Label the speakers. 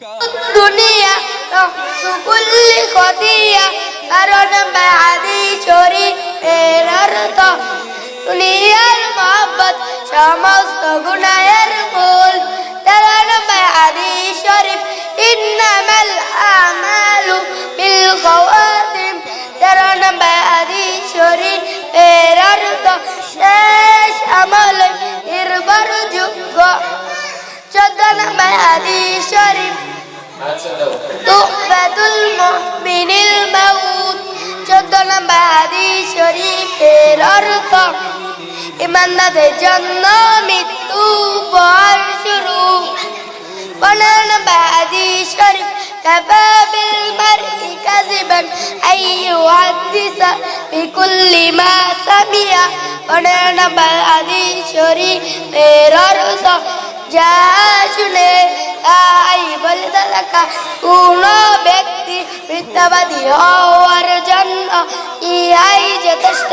Speaker 1: দুনিয়া সুকুল্লি কদিয়া কারণ বাদি চরি এর অর্থ দুনিয়ার মহব্বত, সমস্ত গুণায়ের মূল। কারণ বাদি শরীফ, ইন্নামাল আমালু বিল খাওয়াতিম। কারণ বাদি শরীফ এর অর্থ শেষ আমল নির্ভরযোগ্য। চোদ্দ নম্বর আদি শরীফ تحفة المؤمن الموت চোদ্দ নম্বর হাদিস শরীফের অর্থ ইমানদারের জন্য মৃত্যু পর শুরু পনেরো নম্বর হাদিস শরীফ كفى بالمرء كذبا أن يحدث بكل ما سمع পনেরো নম্বর হাদিস শরীফের অর্থ যা শুনে তাই বলতে থাকা কোন ব্যক্তি মিথ্যাবাদী হওয়ার জন্য ইহাই যথেষ্ট।